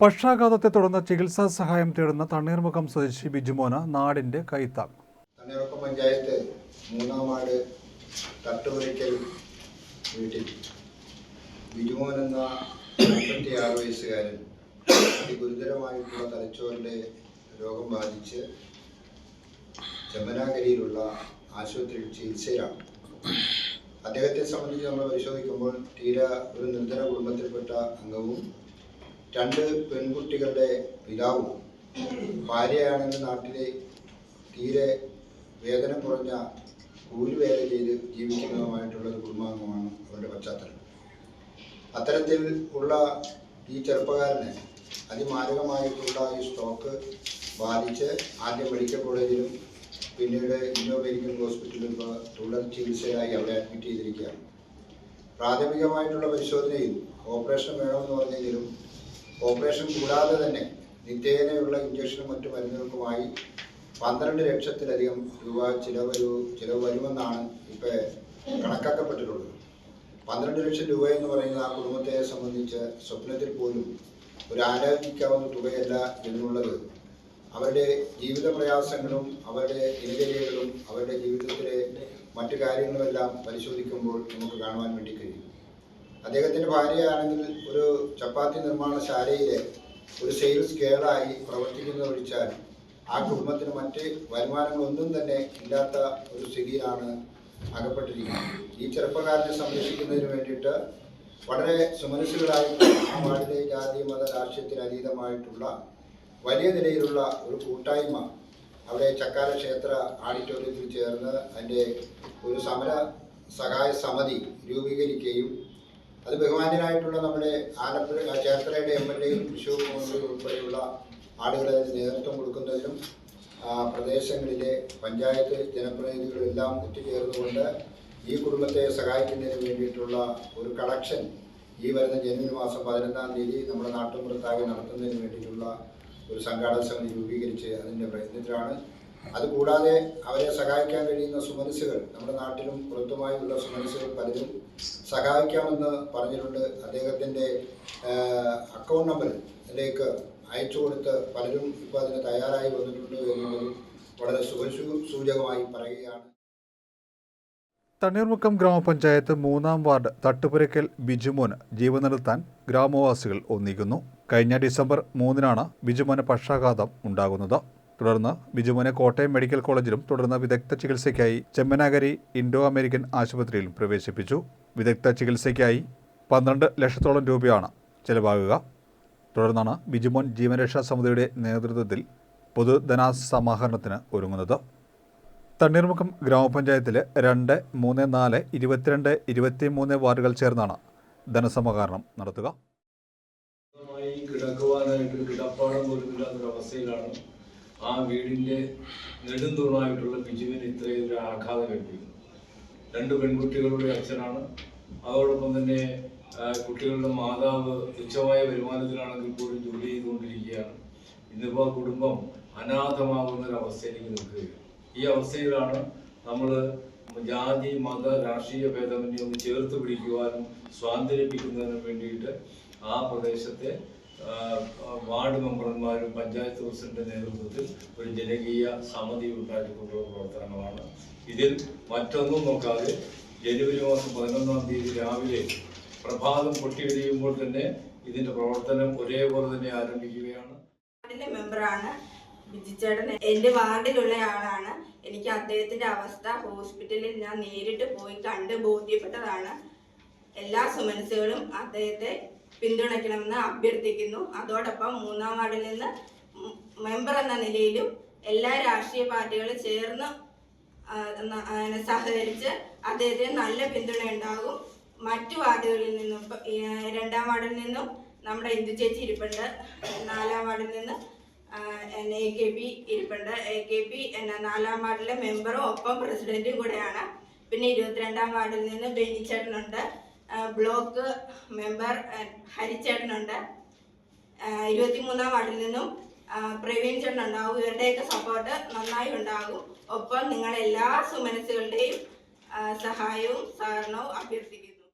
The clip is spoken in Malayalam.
പക്ഷാഘാതത്തെ തുടർന്ന് ചികിത്സാ സഹായം തേടുന്ന തണ്ണീർമുഖം സ്വദേശി ബിജുമോന നാടിന്റെ കൈത്താങ്. തണ്ണീർമുഖം പഞ്ചായത്ത് മൂന്നാം വാർഡ് തട്ടുപുരയ്ക്കൽ വീട്ടിൽ. ബിജുമോൻ എന്ന നാൽപ്പത്തിയാറ് വയസ്സുകാരൻ അതിഗുരുതരമായിട്ടുള്ള തലച്ചോറിന്റെ രോഗം ബാധിച്ച് ചെമ്മനാഗരിയിലുള്ള ആശുപത്രിയിൽ ചികിത്സയിലാണ്. അദ്ദേഹത്തെ സംബന്ധിച്ച് നമ്മൾ പരിശോധിക്കുമ്പോൾ തീരെ ഒരു നിർധന കുടുംബത്തിൽപ്പെട്ട അംഗവും രണ്ട് പെൺകുട്ടികളുടെ പിതാവും ഭാര്യയാണെങ്കിൽ നാട്ടിലെ തീരെ വേതനം കുറഞ്ഞ കൂലിവേല ചെയ്ത് ജീവിക്കുന്നതുമായിട്ടുള്ള ഒരു കുടുംബാംഗമാണ് അവരുടെ പശ്ചാത്തലം. അത്തരത്തിൽ ഉള്ള ഈ ചെറുപ്പക്കാരന് അതിമാരകമായിട്ടുള്ള ഈ സ്ട്രോക്ക് ബാധിച്ച് ആദ്യം മെഡിക്കൽ കോളേജിലും പിന്നീട് ഇന്നോ മെഡിക്കൽ ഹോസ്പിറ്റലിലും ഇപ്പോൾ തുടർ ചികിത്സയായി അവിടെ അഡ്മിറ്റ് ചെയ്തിരിക്കുകയാണ്. പ്രാഥമികമായിട്ടുള്ള പരിശോധനയിൽ ഓപ്പറേഷൻ വേണമെന്ന് പറഞ്ഞെങ്കിലും ഓപ്പറേഷൻ കൂടാതെ തന്നെ നിത്യേനയുള്ള ഇഞ്ചക്ഷനും മറ്റു മരുന്നുകൾക്കുമായി പന്ത്രണ്ട് ലക്ഷത്തിലധികം രൂപ ചിലവ് ചിലവ് വരുമെന്നാണ് ഇപ്പോൾ കണക്കാക്കപ്പെട്ടിട്ടുള്ളത്. പന്ത്രണ്ട് ലക്ഷം രൂപ എന്ന് പറയുന്നത് ആ കുടുംബത്തെ സംബന്ധിച്ച് സ്വപ്നത്തിൽ പോലും ഒരു ആലോചിക്കാവുന്ന തുകയല്ല എന്നുള്ളത് അവരുടെ ജീവിത പ്രയാസങ്ങളും അവരുടെ ദിനചര്യകളും അവരുടെ ജീവിതത്തിലെ മറ്റു കാര്യങ്ങളുമെല്ലാം പരിശോധിക്കുമ്പോൾ നമുക്ക് കാണുവാൻ വേണ്ടി കഴിയും. അദ്ദേഹത്തിന്റെ ഭാര്യയാണെങ്കിൽ ഒരു ചപ്പാത്തി നിർമ്മാണശാലയിലെ ഒരു സെയിൽസ് ഗേളായി പ്രവർത്തിക്കുന്നത് ഒഴിച്ചാൽ ആ കുടുംബത്തിന് മറ്റ് വരുമാനങ്ങളൊന്നും തന്നെ ഇല്ലാത്ത ഒരു സ്ഥിതിയിലാണ് അകപ്പെട്ടിരിക്കുന്നത്. ഈ ചെറുപ്പക്കാരനെ സംരക്ഷിക്കുന്നതിന് വേണ്ടിയിട്ട് വളരെ സുമനസ്സുകളായിട്ടുള്ള വാർഡിലെ ജാതി മത രാഷ്ട്രീയത്തിന് അതീതമായിട്ടുള്ള വലിയ നിലയിലുള്ള ഒരു കൂട്ടായ്മ അവിടെ ചക്കാല ക്ഷേത്ര ആഡിറ്റോറിയത്തിൽ ചേർന്ന് അതിന്റെ ഒരു സമര സഹായ സമിതി രൂപീകരിക്കുകയും അത് ബഹുമാന്യനായിട്ടുള്ള നമ്മുടെ ആലപ്പുഴ ചേർത്തലയുടെ എം എൽ എയും തൃശ്ശൂർ കോൺഗ്രസ് ഉൾപ്പെടെയുള്ള ആളുകളെ നേതൃത്വം കൊടുക്കുന്നതിനും പ്രദേശങ്ങളിലെ പഞ്ചായത്ത് ജനപ്രതിനിധികളെല്ലാം ഒത്തുചേർന്നുകൊണ്ട് ഈ കുടുംബത്തെ സഹായിക്കുന്നതിന് വേണ്ടിയിട്ടുള്ള ഒരു കളക്ഷൻ ഈ വരുന്ന ജനുവരി മാസം പതിനൊന്നാം തീയതി നമ്മുടെ നാട്ടുമ്പുറത്താകെ നടത്തുന്നതിന് വേണ്ടിയിട്ടുള്ള ഒരു സംഘാടക സമിതി രൂപീകരിച്ച് അതിന്റെ പ്രയത്നത്തിലാണ് അതുകൂടാതെ അവരെ സഹായിക്കാൻ കഴിയുന്ന സുമനസ്സുകൾ നമ്മുടെ നാട്ടിലും പുറത്തുമായുള്ള സുമനസ്സുകൾ പലരും സഹായിക്കാമെന്ന് പറഞ്ഞിട്ടുണ്ട്. അദ്ദേഹത്തിന്റെ അക്കൗണ്ട് നമ്പറിലേക്ക് അയച്ചു കൊടുത്ത് പലരും ഇപ്പോൾ അതിന് തയ്യാറായി വന്നിട്ടുണ്ട് എന്നുള്ളത് വളരെ സുഖസൂ സൂചകമായി പറയുകയാണ്. തണ്ണീർമുക്കം ഗ്രാമപഞ്ചായത്ത് മൂന്നാം വാർഡ് തട്ടുപുരയ്ക്കൽ ബിജുമോന് ജീവൻ നിർത്താൻ ഗ്രാമവാസികൾ ഒന്നിക്കുന്നു. കഴിഞ്ഞ ഡിസംബർ മൂന്നിനാണ് ബിജുമോന് പക്ഷാഘാതം ഉണ്ടാകുന്നത്. തുടർന്ന് ബിജുമോനെ കോട്ടയം മെഡിക്കൽ കോളേജിലും തുടർന്ന് വിദഗ്ധ ചികിത്സയ്ക്കായി ചെമ്മനാഗരി ഇൻഡോ അമേരിക്കൻ ആശുപത്രിയിലും പ്രവേശിപ്പിച്ചു. വിദഗ്ധ ചികിത്സയ്ക്കായി പന്ത്രണ്ട് ലക്ഷത്തോളം രൂപയാണ് ചെലവാകുക. തുടർന്നാണ് ബിജുമോൻ ജീവനരക്ഷാ സമിതിയുടെ നേതൃത്വത്തിൽ പൊതുധനാസമാഹരണത്തിന് ഒരുങ്ങുന്നത്. തണ്ണീർമുഖം ഗ്രാമപഞ്ചായത്തിലെ രണ്ട് മൂന്ന് നാല് ഇരുപത്തിരണ്ട് ഇരുപത്തിമൂന്ന് വാർഡുകൾ ചേർന്നാണ് ധനസമാഹരണം നടത്തുക. കിടക്കുവാനായിട്ട് കിടപ്പാടം പോലും ഇല്ലാത്തൊരു അവസ്ഥയിലാണ് ആ വീടിന്റെ നെടുന്തൂണായിട്ടുള്ള ബിജുവിന് ഇത്രയും ഒരു ആഘാതം ഏൽപ്പിക്കുന്നത് രണ്ട് പെൺകുട്ടികളുടെ അച്ഛനാണ്. അതോടൊപ്പം തന്നെ കുട്ടികളുടെ മാതാവ് തുച്ഛമായ വരുമാനത്തിലാണെങ്കിൽ പോലും ജോലി ചെയ്തുകൊണ്ടിരിക്കുകയാണ്. ഇന്നിപ്പോൾ കുടുംബം അനാഥമാകുന്ന ഒരു അവസ്ഥയിലേക്ക് നിൽക്കുകയാണ്. ഈ അവസ്ഥയിലാണ് നമ്മൾ ജാതി മത രാഷ്ട്രീയ ഭേദമന്യെ ഒന്ന് ചേർത്ത് പിടിക്കുവാനും സ്വാതന്ത്ര്യപ്പിക്കുന്നതിനും വേണ്ടിയിട്ട് ആ പ്രദേശത്തെ വാർഡ് മെമ്പർമാരും പഞ്ചായത്ത് പ്രസിഡന്റ് നേതൃത്വത്തിൽ ഒരു ജനകീയ സമിതി ഉണ്ടാക്കിക്കൊണ്ടുള്ള പ്രവർത്തനങ്ങളാണ് ഇതിൽ മറ്റൊന്നും നോക്കാതെ ജനുവരി മാസം പതിനൊന്നാം തീയതി രാവിലെ പ്രഭാതം പൊട്ടിയിടിയുമ്പോൾ തന്നെ ഇതിന്റെ പ്രവർത്തനം ഒരേപോലെ തന്നെ ആരംഭിക്കുകയാണ്. മെമ്പറാണ് ബിജിച്ചേട്ടൻ എന്റെ വാർഡിലുള്ള ആളാണ്. എനിക്ക് അദ്ദേഹത്തിന്റെ അവസ്ഥ ഹോസ്പിറ്റലിൽ ഞാൻ നേരിട്ട് പോയി കണ്ട് ബോധ്യപ്പെട്ടതാണ്. എല്ലാ സുമനസുകളും അദ്ദേഹത്തെ പിന്തുണയ്ക്കണമെന്ന് അഭ്യർത്ഥിക്കുന്നു. അതോടൊപ്പം മൂന്നാം വാർഡിൽ നിന്ന് മെമ്പർ എന്ന നിലയിലും എല്ലാ രാഷ്ട്രീയ പാർട്ടികളും ചേർന്ന് സഹകരിച്ച് അദ്ദേഹത്തിന് നല്ല പിന്തുണ ഉണ്ടാകും. മറ്റു വാർഡുകളിൽ നിന്നും രണ്ടാം വാർഡിൽ നിന്നും നമ്മുടെ ഇന്ദു ചേച്ചി ഇരിപ്പുണ്ട്. നാലാം വാർഡിൽ നിന്ന് എ കെ പി ഇരിപ്പുണ്ട്. എ കെ പി എന്ന നാലാം വാർഡിലെ മെമ്പറും ഒപ്പം പ്രസിഡന്റും കൂടെയാണ്. പിന്നെ ഇരുപത്തിരണ്ടാം വാർഡിൽ നിന്ന് ബെനിച്ചേട്ടനുണ്ട് ബ്ലോക്ക് മെമ്പർ ഹരിച്ചേട്ടനുണ്ട്. ഇരുപത്തിമൂന്നാം വാർഡിൽ നിന്നും പ്രവീൺ ചേട്ടൻ ഉണ്ടാവും ഇവരുടെയൊക്കെ സപ്പോർട്ട് നന്നായി ഉണ്ടാകും. ഒപ്പം നിങ്ങളെല്ലാ സുമനസ്സുകളുടെയും സഹായവും സഹകരണവും അഭ്യർത്ഥിക്കുന്നു